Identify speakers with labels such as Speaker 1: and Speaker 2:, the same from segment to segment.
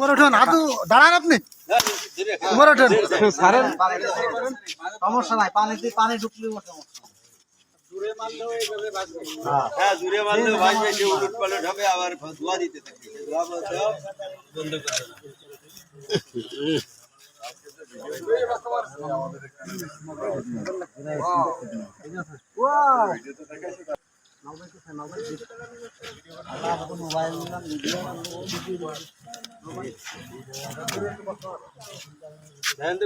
Speaker 1: উপরে ওঠেন হাত দাঁড়ান আপনি। উপরে ওঠেন সারেন
Speaker 2: সমস্যা নাই পানি পানি ঢুকলেও
Speaker 3: হ্যাঁ আবার ধোয়া দিতে থাকবে সে ধোয়া বলতে বন্ধ করে দেবে।
Speaker 2: মোবাইল নিলাম
Speaker 3: দেখেন তো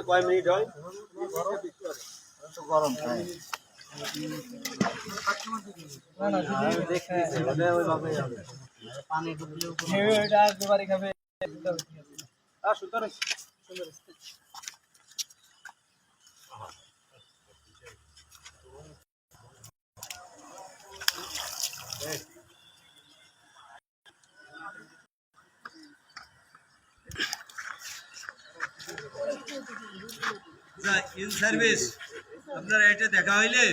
Speaker 3: কয় মিনিট হয়?
Speaker 2: গরম পানি ঢুকলেও
Speaker 3: ইন সার্ভিস, আপনারা এটা দেখা হইলে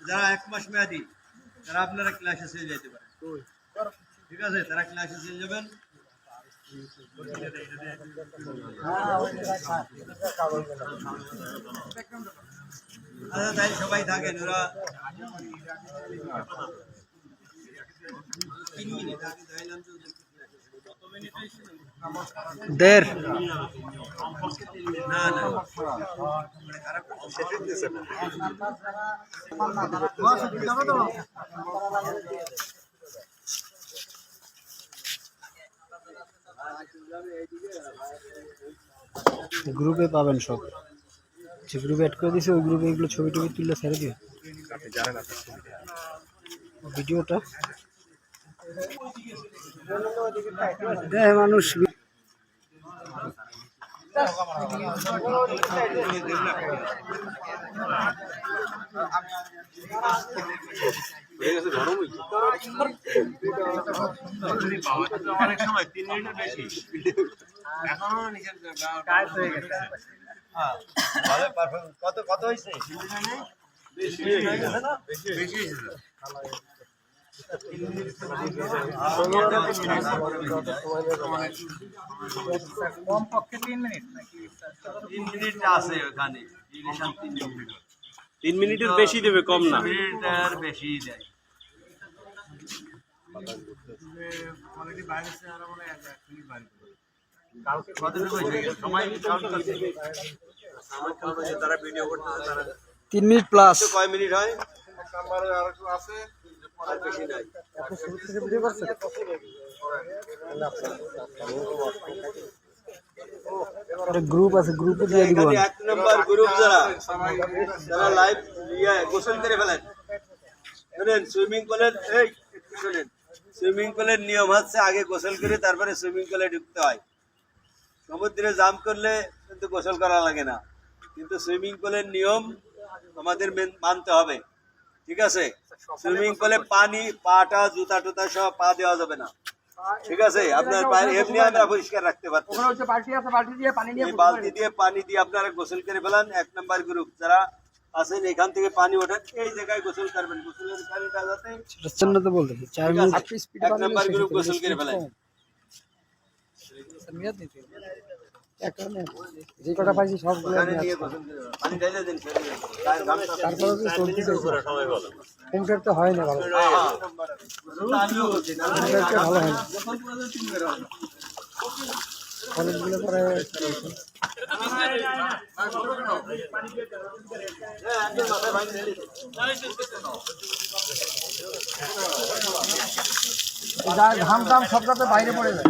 Speaker 3: যারা এক মাস মেয়াদি, তারা আপনারা ক্লাসে চলে যেতে পারেন। ঠিক আছে? তারা ক্লাসে চলে যাবেন। আচ্ছা তাই সবাই থাকেন, ওরা তিন মিনিট
Speaker 1: দের
Speaker 3: না না
Speaker 1: গ্রুপে পাবেন সব। যে গ্রুপে অ্যাড করে দিয়েছে ওই গ্রুপে এগুলো ছবি টবি তুললে ছেড়ে দিও ভিডিওটা? মানুষ
Speaker 3: কত কত হয়েছে?
Speaker 2: কমপক্ষে তিন মিনিট
Speaker 3: তিন মিনিট আছে ওখানে। তিন
Speaker 4: মিনিটের বেশি দেবে কম না।
Speaker 3: বেশি দেয়।
Speaker 1: তিন মিনিট প্লাস
Speaker 3: কয় মিনিট হয়?
Speaker 1: গ্রুপ আছে গ্রুপে দিয়ে দিব
Speaker 3: এক নম্বর গ্রুপ যারা যারা লাইভ ইয়ে গোসল করে ফেলেন। শুনেন সুইমিং পুলের এই শুনেন সুইমিং পুলের নিয়ম হচ্ছে আগে গোসল করে তারপরে সুইমিং পুলে ঢুকতে হয়। সমুদ্রে জাম করলে কিন্তু গোসল করা লাগে না। কিন্তু সুইমিং পুলের নিয়ম আমাদের মেন- মানতে হবে। ঠিক আছে? সুইমিং পুলে পানি পাটা জুতা টুতা সব পা দেওয়া যাবে না। ঠিক আছে? আপনার পায়ে এমনি আমরা পরিষ্কার রাখতে পারব
Speaker 2: ওখানে হচ্ছে বালতি আছে বালতি দিয়ে পানি নিয়ে
Speaker 3: এই বালতি দিয়ে পানি দিয়ে আপনারা গোসল করে ফেলান। এক নাম্বার গ্রুপ যারা আছেন এখান থেকে পানি ওঠান। এই জায়গায় গোসল করবেন। গোসলের পানিটা যাতে
Speaker 1: সেটার জন্য তো বলতেছি চার মিনিট।
Speaker 3: এক নাম্বার গ্রুপ গোসল করে ফেলেন।
Speaker 1: যে কটা পাইছি সবগুলো তারপরে তো চলতে কমপ্লিট তো হয় না ভালো।
Speaker 3: আমিও বলছি
Speaker 1: ভালো হয় না। কলেজগুলো পরে
Speaker 3: হ্যাঁ,
Speaker 2: যা ঘাম টাম সব যাতে বাইরে পড়ে যায়।